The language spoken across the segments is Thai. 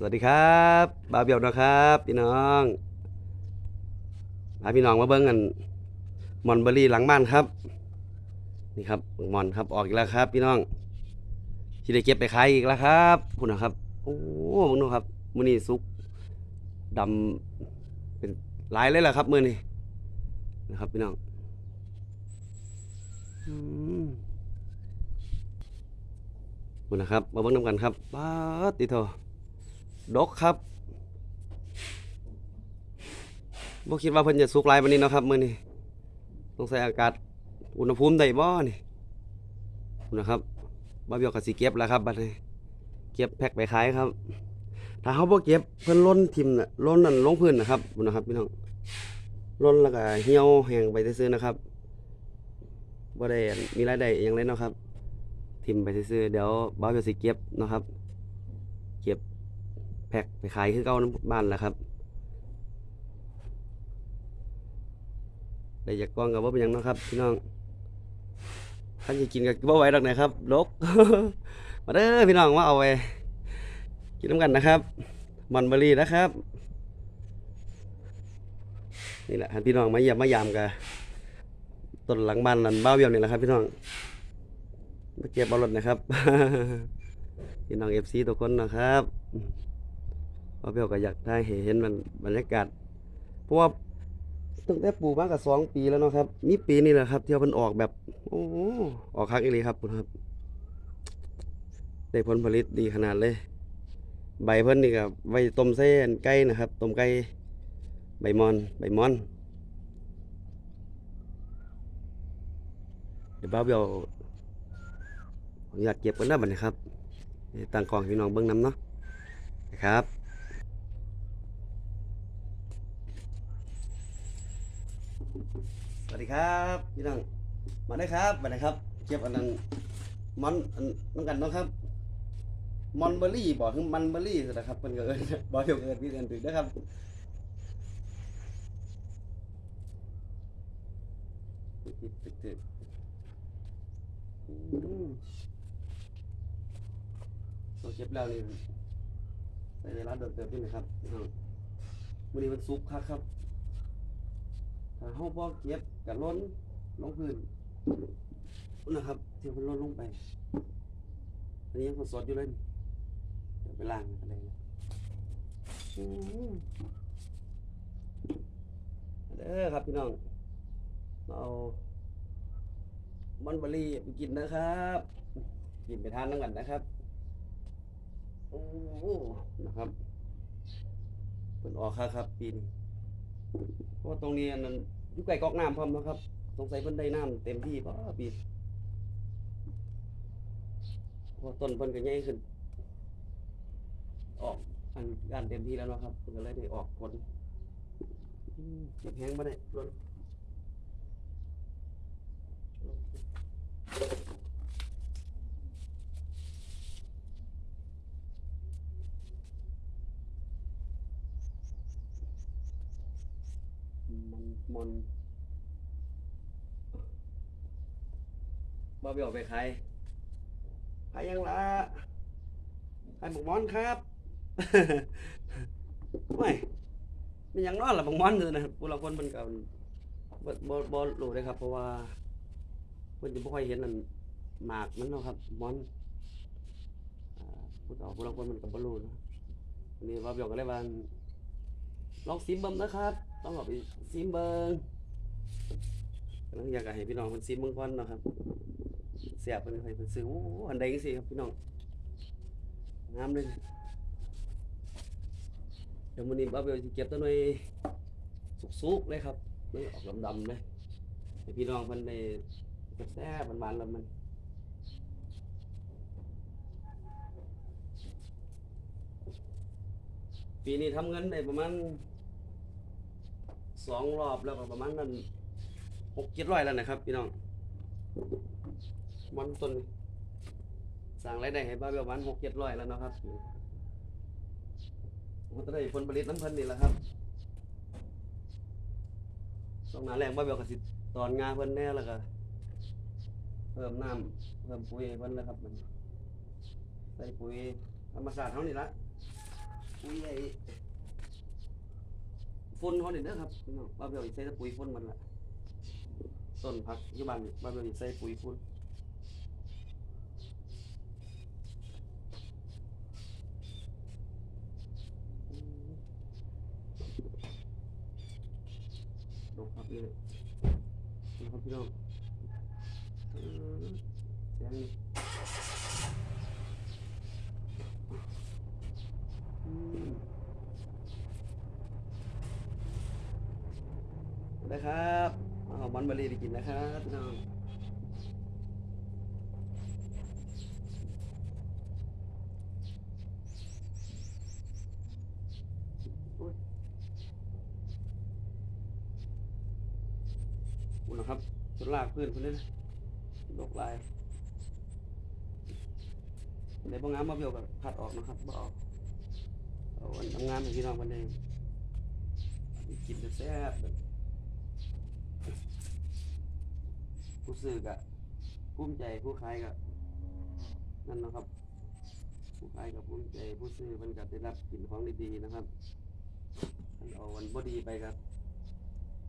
สวัสดีครับบาเบียวนะครับพี่น้องพาพี่น้องมาเบิ้งกันมอนเบอรี่หลังบ้านครับ นี่ครับมอนครับออกอีกแล้วครับ พี่น้องที่ได้เก็บไปขายอีกแล้วครับคุณนะครับโอ้มึงดูครับมือนี้สุกดำเป็นหลายเลยแหละครับมือนี้นะครับพี่น้องคุณนะครับ มาเบิ้งน้ำกันครับป้าติโท ดกครับบ่คิดว่าเพิ่นจะสุกหลายปานนี้เนาะครับมื้อนี้ต้องใส่อากาศอุณหภูมิได้บ่นี่นะครับบ่เบียวก็สิเก็บแล้วครับบัดนี้เก็บแพ็คไปขายครับ ถ้าเฮาบ่เก็บเพิ่นล้นทิ่มน่ะล้นนั่นลงพื้นนะครับนะครับพี่น้องล้นแล้วก็เหี่ยวแห้งไปซื่อๆนะครับบ่ได้มีรายได้อิหยังเลยเนาะครับ ทิ่มไปซื่อๆเดี๋ยวบ่าเบียวสิเก็บเนาะครับ แพ็คไปขายคือเก่าน้ำบ้านแหล้วครับได้อยากกล้องกับว่าเป็นยังนะครับพี่น้องท่านจะกินกับบ่ไหวดอกนะครับลกมาเด้อพี่น้องมาเอาไปกินน้ำกันนะครับมอนเบอรี่นะครับนี่แหละพี่น้องมาเยี่ยมมายามกันต้นหลังบ้านนันบ้าเบี้ยวนี่แหละครับ พี่น้องมาเก็บเอารถนะครับพี่น้องเอฟซีทุกคนนะครับ พ่อเพียวก็อยากได้เห็นมันบรรยากาศ เพราะว่าตั้งแต่ปลูกมากับสองปีแล้วเนาะครับ มีปีนี้แหละครับ ที่มันออกแบบ โอ้ออกคักอีหลีครับคุณครับได้ผลผลิตดีขนาดเลย ใบเพิ่นนี่ก็ไว้ต้มเส้นไก่นะครับต้มไก่ใบมอน ใบมอน เดี๋ยวบ้าเบียวผมอยากเก็บกันแล้วบัดนี้ครับตั้งกองพี่น้องเบิ้องน้ำเนาะนะครับ ส วัสดีครับพี่น้องมาได้ครับมาได้ครับเก็บอันนั้นมอนอันน้องกันเนาะครับมอนเบอร์รี่บอกคือมันเบอร์รี่สินะครับเป็นเอินบอกเกี่ยวเอินพี่เอินถึงนะครับเราเก็บแล้วนี่ใช้เวลานเดินเติมขึ้นะครับวันนี้มันซุกคักครับ ถ้าห้องพ่อเก็บกับล้นลงพื้นนะครับเที่ยวมันล้นลงไปอันนี้ยังสดๆอยู่เลยเดี๋ยวไปล้างอะไรนะอืมเด้อครับพี่น้องเอามันเบอรี่ไปกินนะครับกินไปทานน้ำกันนะครับโอ้นะครับเป็นออกครับครับปีนี้ เพราะว่าตรงนี้อันนั้นอยู่ใกล้ก๊อกน้ำพร้อมนะครับ สงสัยเพิ่นได้น้ำเต็มที่ป่ะปีเพราะต้นเพิ่นก็ใหญ่ขึ้น ออกอันการเต็มที่แล้วเนาะครับเพิ่นก็เลยได้ออกผลอืมเก็บแห้งมาได้รถ มันมันบ่เบี้ยวไปขายขายยังละขายบุกมอนครับ ไม่ไม่ยังนอนละบุกมอนเลยนะครับพวกเราคนมันก็บ่บ่บ่รู้เลยครับ เพราะว่าเพิ่นจะบ่ค่อยเห็นนั่นหมากมันเนาะครับมอนอ่าผู้ต่อผู้เราคนมันก็บ่รู้เนาะอันนี้ว่าเบี้ยวก็เลยว่าลองซิมเบิ้งนะครับ ต้องเอาไปซิมเบิ้งกำลังอยากให้พี่น้องมันซิมเบิ้งก่อนเนาะครับเสียบเป็นให้เพิ่นซื้อโอ้โหอันใดจังซี่ครับพี่น้องงามเลยเดี๋ยวมื้อนี้บ่าเบลสิเก็บตัวหน่อยสุกๆเลยครับไม่ออกดำๆเลยให้พี่น้องเพิ่นได้แซ่บๆหวานๆแล้วมันปีนี้ทำเงินได้ประมาณ สองรอบแล้วก็ประมาณนั้นหกเจ็ดร้อยแล้วนะครับ พี่น้องมันต้นสั่งรายได้ให้บ้านประมาณหกเจ็ดร้อยแล้วเนาะครับมันจะได้ผลผลิตน้ำพันนี่แหละครับต้องหนาแรงบ้าเบลกสิตอนงาเพิ่นแน่แล้วก็เพิ่มน้ำเพิ่มปุ๋ยเพิ่นแล้วครับมันใส่ปุ๋ยธรรมชาติเท่านี้ละปุ๋ยไอ้ ฝุ่นเขาเนี่ยเด้อครับพี่น้องบ้าเบลอีใส่ปุ๋ยฝุ่นมันละต้นผักอยู่บ้านนี่บ้าเบลอีใส่ปุ๋ยฝุ่นดอกครับนี่เลยนะครับพี่น้องเสียงนี่อืม นะครับเอาบอนเบอรี่ไปกินนะครับน้องอุ๊ยอุ่นะครับจนลากพื้นคนนี้นะโลกลายในบางงามมาเบียวกับผัดออกนะครับบ่ออกเอาวันทำงานให้พี่น้องวันนี้กินแซ่บๆ ผู้ซื้อก็ภูมิใจผู้ขายก็นั่นนะครับ ผู้ขายกับภูมิใจผู้ซื้อมันก็ได้รับกลิ่นของดีๆนะครับมันเอาวันบ่ดีไปครับ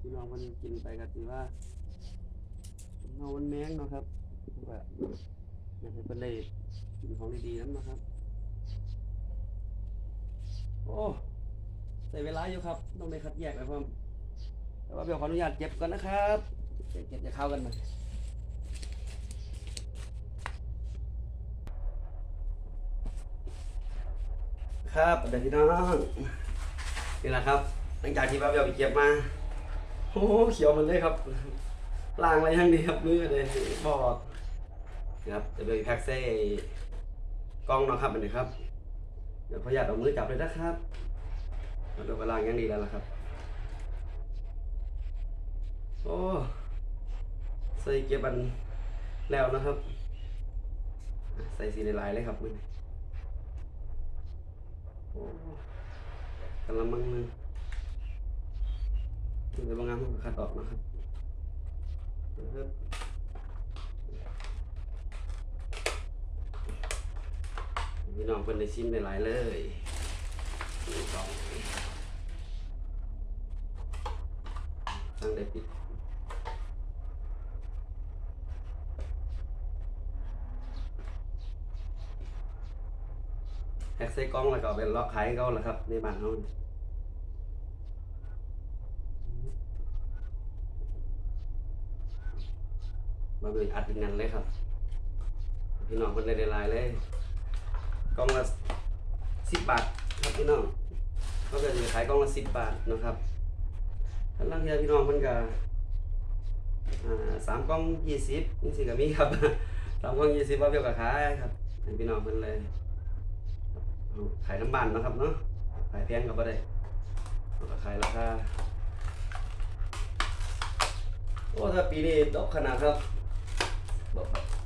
พี่น้องมันกินไปก็ถือว่าเอาวันแมงนะครับว่าอยากให้เป็นได้กินของดีๆนั้นนะครับ โอ้ใส่เวลาอยู่ครับ ต้องได้คัดแยกไปพร้อมแต่ว่าเดี๋ยวขออนุญาตเก็บก่อนนะครับ เก็บเก็บจะเข้ากันมา ครับเดี๋ยวพี่น้องนี่แหละครับ หลังจากที่ป้าเบลไปเก็บมาโอ้โหเขียวมันเลยครับล้างอะไรทั้งดีครับมือเลยบอกนะครับเดี๋ยวไปแพ็กเซ่กล้องนะครับอันนี้ครับเดี๋ยวขออนุญาตเอามือจับเลยนะครับเราเดี๋ยวไปล้างยังดีแล้วล่ะครับ โอ้ใส่เก็บอันแล้วนะครับ ใส่สีลายๆเลยครับมือ กระมังหนึ่งเดี๋ยวบางงานผมคัดออกนะครับนะครับพี่น้องเพิ่นได้ชิมได้หลายเลยนี่สองตั้งได้ปิด แฮกใส่กล้องแล้วก็เป็นล็อกขายเขาแหละครับในบ้านเขามาเป็นอัดเป็นงันเลยครับ พี่น้องคนได้หลายๆเลยกล้องละสิบบาทครับพี่น้องเขาก็จะขายกล้องละสิบบาทนะครับถ้าลังเทียพี่น้องมันก็อ่าสามกล้องยี่สิบนี่สิก็มีครับสามกล้องยี่สิบว่าเดียวกับขายครับให้พี่น้องเพิ่นเลย ขายน้ำมันนะครับเนาะขายแพงก็บ่ได้เอาก็ขายราคาโอ้ถ้าปีนี้ดอกขนาดครับ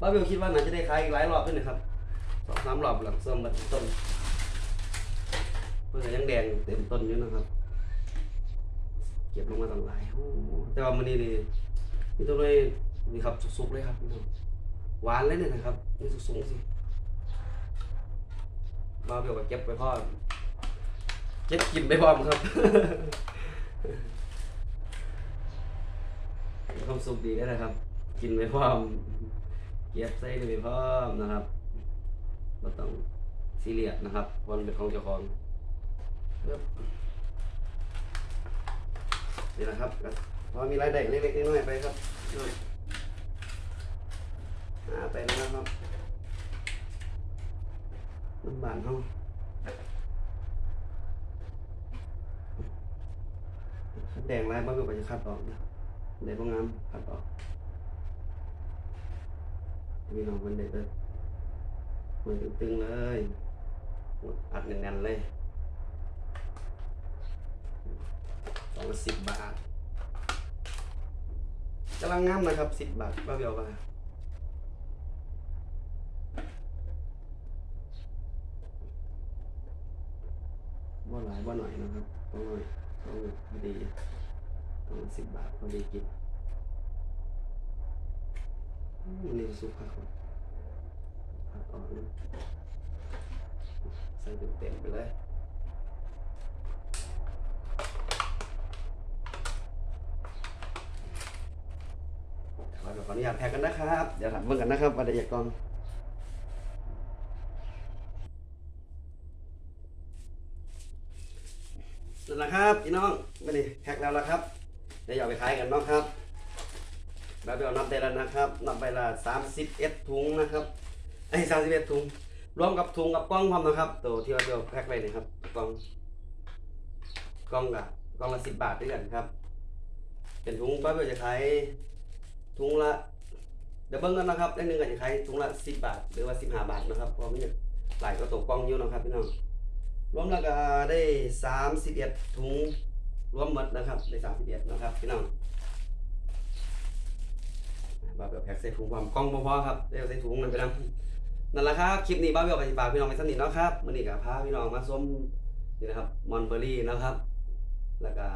บ้าเบลคิดว่าน่าจะได้ขายอีกหลายรอบด้วยนะครับสองสามรอบหลังส้มมาต้นเพื่อยังแดงเต็มต้นอยู่นะครับ เก็บลงมาต่างหลายแต่ว่ามันนี้นี่มีตัวเลยนี่ครับสุกๆเลยครับหวานเลยเนี่ยนะครับนี่สุกๆสิ มาเบลก็เก็บไปพร้อมเก็บกินไปพร้อมครับความสุขดีด้วนะครับ กินไปพร้อมเก็บใส่ไปพร้อมนะครับเราต้องซีเรียสนะครับเพราะมันเป็นของเจ้าของปึ๊บนี่นะครับพอมีรายได้เล็กๆน้อยๆไปครับหาไปนะครับ น้ำบานเขาแดงไรบ้างก็จะคัดออกนะในบางงามคัดออกมีน้องมันเด็ดเลยมันตึงๆเลยอัดแน่นๆเลยสองสิบบาทกำลังงามนะครับสิบบาทบ้าเบียวว่า บ่หน่อยนะครับต้องหน่อยต้องพอดีต้องสิบบาทพอดีกินนี่สุขภาพผักออนนะใส่เต็มๆไปเลยขออนุญาตแพ็กกันนะครับ เดี๋ยวถามเพื่อนกันนะครับว่าจะอยากกอง ละครับพี่น้องไม่ได้แพ็กแล้วละครับเดี๋ยวอย่าเอาไปขายกันเนาะครับแล้วเดี๋ยวนับได้แล้วนะครับนับไปละสามสิบเอ็ดถุงนะครับไอ้สามสิบเอ็ดถุงรวมกับถุงกับกล้องพร้อมนะครับตัวที่ว่าเดี๋ยวแพ็กไว้นี่ครับกล้องกล้องกับกล้องละสิบบาทด้วยกันครับ เป็นถุงป้าเบลจะขายถุงละเดี๋ยวเบิ้งกันนะครับเลขหนึ่งก็จะขายถุงละสิบบาท หรือว่าสิบห้าบาทนะครับเพราะมันหลายก็ตกกล้องอยู่นะครับพี่น้อง รวมแล้วก็ได้สามสิบเอ็ดถุงรวมหมดนะครับได้สามสิบเอ็ดนะครับพี่น้องบ้าเบลแพ็กใส่ถุงความกล้องบ่พอครับเดี๋ยวใส่ถุงนั่นไปนำนั่นแหละครับคลิปนี้บ้าเบลกับสิฝากพี่น้องไปสนิทเนาะครับมื่อนี้กับพาพี่น้องมาส้มนี่นะครับมอนเบอรี่นะครับ แล้วก็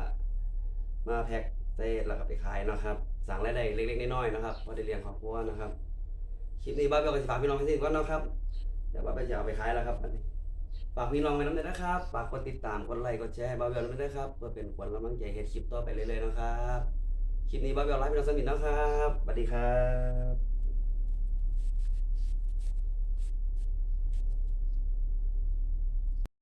มาแพ็กเต้แล้วก็ไปขายเนาะครับสั่งรายได้เล็กๆน้อยๆนะครับพอได้เลี้ยงครอบครัวนะครับคลิปนี้บ้าเบลกับสิฝากพี่น้องไปสิก่อนเนาะครับเดี๋ยวบ้าเบลจะเอาไปขายแล้วครับอันนี้ ฝากพี่น้องไว้น้ำเลยนะครับ ฝากกดติดตาม กดไลค์ กดแชร์บ้าเบลน้ำเลยนะครับ เพื่อเป็นขวัญกำลังใจเฮ็ดคลิปต่อไปเรื่อยๆนะครับ คลิปนี้บ้าเบลไลฟ์พี่น้องสมิทนะครับสวัสดีครับ